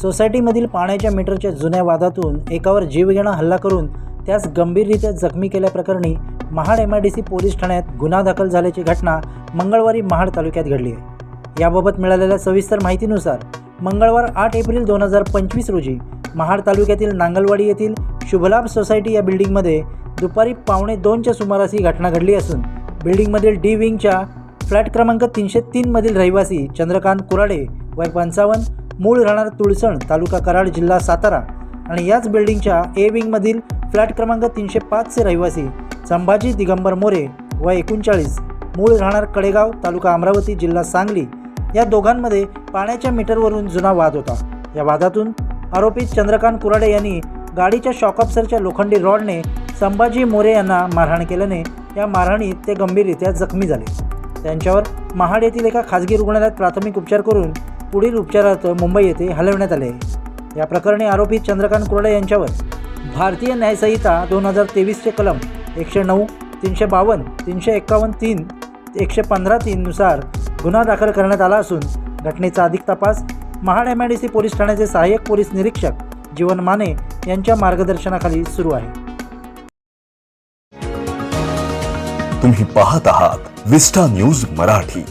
सोसायटीमधील पाण्याच्या मीटरच्या जुन्या वादातून एकावर जीवघेणा हल्ला करून त्यास गंभीररित्या जखमी केल्याप्रकरणी Mahad M I D C police ठाण्यात गुन्हा दाखल झाल्याची घटना मंगळवारी महाड तालुक्यात घडली आहे. याबाबत मिळालेल्या सविस्तर माहितीनुसार मंगळवार आठ एप्रिल दोन हजार पंचवीस रोजी महाड तालुक्यातील नांगलवाडी येथील शुभलाभ सोसायटी या बिल्डिंगमध्ये दुपारी पावणे दोनच्या सुमारास ही घटना घडली असून बिल्डिंगमधील डी विंगच्या फ्लॅट क्रमांक तीनशे तीनमधील रहिवासी चंद्रकांत कुराडे वय पंचावन्न मूळ राहणार तुळसण तालुका कराड जिल्हा सातारा. आणि याच बिल्डिंगच्या ए विंगमधील फ्लॅट क्रमांक तीनशे पाचचे रहिवासी संभाजी दिगंबर मोरे व एकोणचाळीस मूळ राहणार कडेगाव तालुका अमरावती जिल्हा सांगली. या दोघांमध्ये पाण्याच्या मीटरवरून जुना वाद होता. या वादातून आरोपी चंद्रकांत कुराडे यांनी गाडीच्या शॉकअप्सरच्या लोखंडी रॉडने संभाजी मोरे यांना मारहाण केल्याने या मारहाणीत ते गंभीररित्या जखमी झाले. त्यांच्यावर महाड येथील एका खाजगी रुग्णालयात प्राथमिक उपचार करून पुढील उपचारार्थ मुंबई येथे हलवण्यात आले. या प्रकरणी आरोपी चंद्रकांत कुराडे यांच्यावर भारतीय न्यायसंहिता दोन हजार तेवीसचे कलम एकशे नऊ तीनशे बावन्न तीनशे एक्कावन्न तीन एकशे पंधरा तीननुसार गुन्हा दाखल करण्यात आला असून घटनेचा अधिक तपास Mahad M I D C police ठाण्याचे सहाय्यक पोलीस निरीक्षक जीवन माने यांच्या मार्गदर्शनाखाली सुरू आहे. तुम्ही पाहत आहात विस्टा न्यूज मराठी.